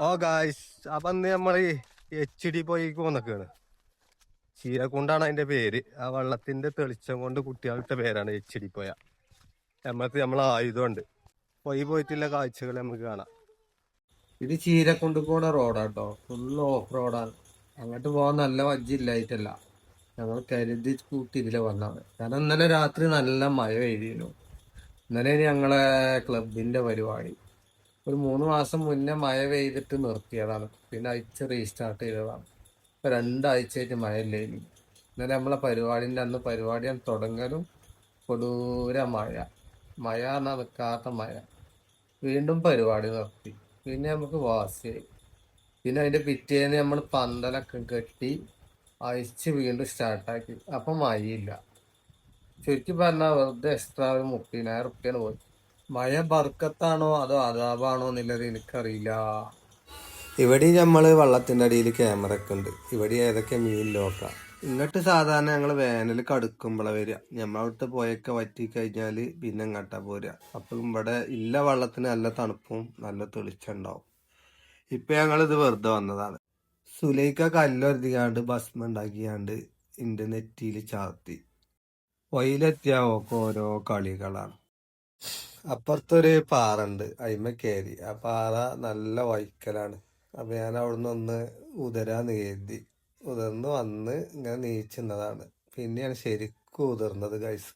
ഓ guys അപ്പം അന്ന് നമ്മൾ എച്ച് ഡി പോയി പോന്നൊക്കെയാണ് ചീരക്കുണ്ടാണ് അതിന്റെ പേര്. ആ വെള്ളത്തിന്റെ തെളിച്ചം കൊണ്ട് കുട്ടികളുടെ പേരാണ് എച്ച് ഡി പോയ. നമ്മൾക്ക് നമ്മൾ ആയുധമുണ്ട്. പോയി പോയിട്ടുള്ള കാഴ്ചകൾ നമുക്ക് കാണാം. ഇത് ചീരക്കൊണ്ട് പോണ റോഡാട്ടോ ഫുൾ ഓഫ് റോഡാണ് അങ്ങോട്ട് പോകാൻ നല്ല വജ്ജില്ലായിട്ടല്ല. ഞങ്ങൾ കരുതി കൂട്ടി ഇതിലെ വന്നത് കാരണം ഇന്നലെ രാത്രി നല്ല മഴ പെയ്തിരുന്നു. ഇന്നലെ ഞങ്ങളെ ക്ലബിന്റെ പരിപാടി. ഒരു മൂന്ന് മാസം മുന്നേ മഴ പെയ്തിട്ട് നിർത്തിയതാണ്. പിന്നെ അയച്ച് റീസ്റ്റാർട്ട് ചെയ്തതാണ്. ഇപ്പം രണ്ടാഴ്ചയായിട്ട് മഴ ഇല്ലായിരുന്നു ഇന്നലെ നമ്മളെ പരിപാടിന്റെ അന്ന് പരിപാടിയാണ് തുടങ്ങലും കൊടൂര മഴ. മഴ എന്നാ നിൽക്കാത്ത മഴ. വീണ്ടും പരിപാടി നിർത്തി. പിന്നെ നമുക്ക് വാസിയായി പിന്നെ അതിന്റെ പിറ്റേന്ന് നമ്മൾ പന്തലൊക്കെ കെട്ടി അയച്ച് വീണ്ടും സ്റ്റാർട്ടാക്കി അപ്പം മഴയില്ല. ചുരുക്കി പറഞ്ഞാൽ വെറുതെ എക്സ്ട്രാ ഒരു മുപ്പതിനായിരം റുപ്യാണ് പോയി മഴ ബർക്കത്താണോ അതോ അതാബാണോ എന്നുള്ളത് എനിക്കറിയില്ല. ഇവിടെ നമ്മൾ വള്ളത്തിന്റെ അടിയിൽ ക്യാമറ ഒക്കെ ഉണ്ട്. ഇവിടെ ഏതൊക്കെ മീൻ നോക്കാം ഇങ്ങോട്ട് സാധാരണ ഞങ്ങൾ വേനൽ കടുക്കുമ്പോഴാണ് വരിക. ഞമ്മളവിടുത്തെ പോയൊക്കെ വറ്റി കഴിഞ്ഞാൽ പിന്നെ ഇങ്ങോട്ടാ പോരുക. അപ്പം ഇവിടെ ഇല്ല വള്ളത്തിന് നല്ല തണുപ്പും നല്ല തെളിച്ചുണ്ടാവും ഇപ്പം ഞങ്ങളിത് വെറുതെ വന്നതാണ്. സുലൈക്ക കല്ലൊരുതിയാണ്ട് ഭസ്മം ഉണ്ടാക്കിയാണ്ട് ഇന്റർനെറ്റിൽ നെറ്റിയിൽ ചാർത്തി. വയിലെത്തിയ ഓക്ക് ഓരോ കളികളാണ്. അപ്പുറത്തൊരു പാറ ഉണ്ട് അയിമ കയറി ആ പാറ നല്ല വൈക്കലാണ്. അപ്പൊ ഞാൻ അവിടുന്ന് ഒന്ന് ഉതരാന്ന് കരുതി. ഉതിർന്ന് വന്ന് ഇങ്ങനെ നീച്ചുന്നതാണ് പിന്നെയാണ് ശരിക്കും ഉതിർന്നത് ഗൈസ്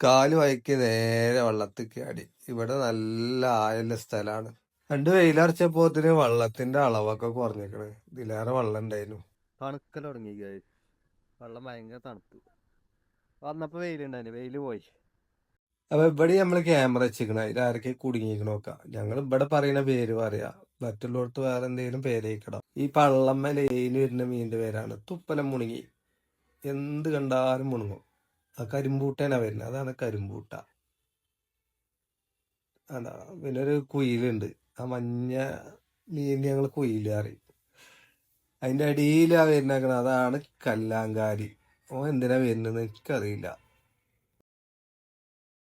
കാൽ വൈക്ക് നേരെ വള്ളത്തിൽ ചാടി. ഇവിടെ നല്ല ആയുള്ള സ്ഥലമാണ്. രണ്ട് വെയിലറച്ചപ്പോത്തിന് വള്ളത്തിന്റെ അളവൊക്കെ കുറഞ്ഞിക്കണ്. ഇതിലേറെ വെള്ളം ഉണ്ടായിരുന്നു. തണുക്കൽ തുടങ്ങി വെള്ളം ഭയങ്കര തണുപ്പ് വന്നപ്പോ വെയിലുണ്ടായിരുന്നു വെയിൽ പോയി. അപ്പൊ ഇവിടെ നമ്മൾ ക്യാമറ വെച്ചിരിക്കണ അതിൽ ആരൊക്കെ കുടുങ്ങിക്കണ നോക്കാം ഞങ്ങൾ ഇവിടെ പറയുന്ന പേര് പറയാ. മറ്റുള്ളവർക്ക് വേറെ എന്തെങ്കിലും പേരേക്കണം? ഈ പള്ളമ്മ ലൈന് വരുന്ന മീനിന്റെ പേരാണ്. തുപ്പലം മുണുങ്ങി. എന്ത് കണ്ടാലും മുണുങ്ങും. ആ കരിമ്പൂട്ടേനാ വരുന്നത് അതാണ് കരിമ്പൂട്ട. അതാ. പിന്നെ ഒരു കുയിലുണ്ട്. ആ മഞ്ഞ മീൻ ഞങ്ങൾ കുയിൽ അറിയും അതിന്റെ അടിയിലാ വരുന്നേക്കണ അതാണ് കല്ലാങ്കാരി. ഓ എന്തിനാ വരുന്നത് എനിക്കറിയില്ല.